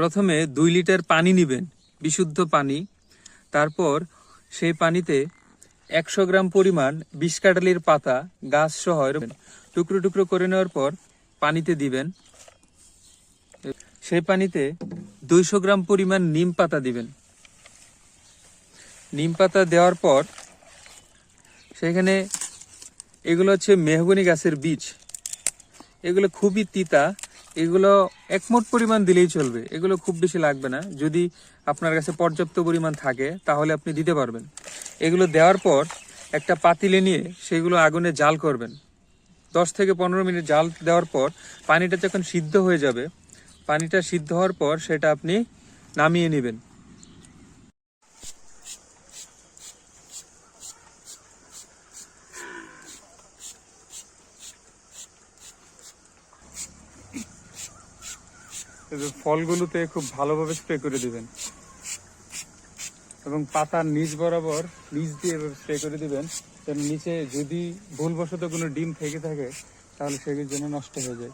প্রথমে দুই লিটার পানি নেবেন, বিশুদ্ধ পানি। তারপর সেই পানিতে একশো গ্রাম পরিমাণ বিষ কাটালির পাতা, গাছ সহ টুকরো টুকরো করে নেওয়ার পর পানিতে দিবেন। সেই পানিতে দুইশো গ্রাম পরিমাণ নিম পাতা দিবেন। নিম পাতা দেওয়ার পর সেখানে এগুলো হচ্ছে মেহগনি গাছের বীজ। এগুলো খুবই তিতা এগুলো একমোট পরিমাণ দিলেই চলবে। এগুলো খুব বেশি লাগবে না। যদি আপনার কাছে পর্যাপ্ত পরিমাণ থাকে, তাহলে আপনি দিতে পারবেন। এগুলো দেওয়ার পর একটা পাতিলে নিয়ে সেগুলো আগুনে জাল করবেন। দশ থেকে পনেরো মিনিট জাল দেওয়ার পর পানিটা যখন সিদ্ধ হয়ে যাবে, পানিটা সিদ্ধ হওয়ার পর সেটা আপনি নামিয়ে নেবেন। ফলগুলোতে খুব ভালোভাবে স্প্রে করে দিবেন। এবং পাতার নিচ বরাবর নিচ দিয়ে স্প্রে করে দিবেন, যেন নিচে যদি ভুলবশত কোনো ডিম থেকে থাকে, তাহলে সেগুলো যেন নষ্ট হয়ে যায়।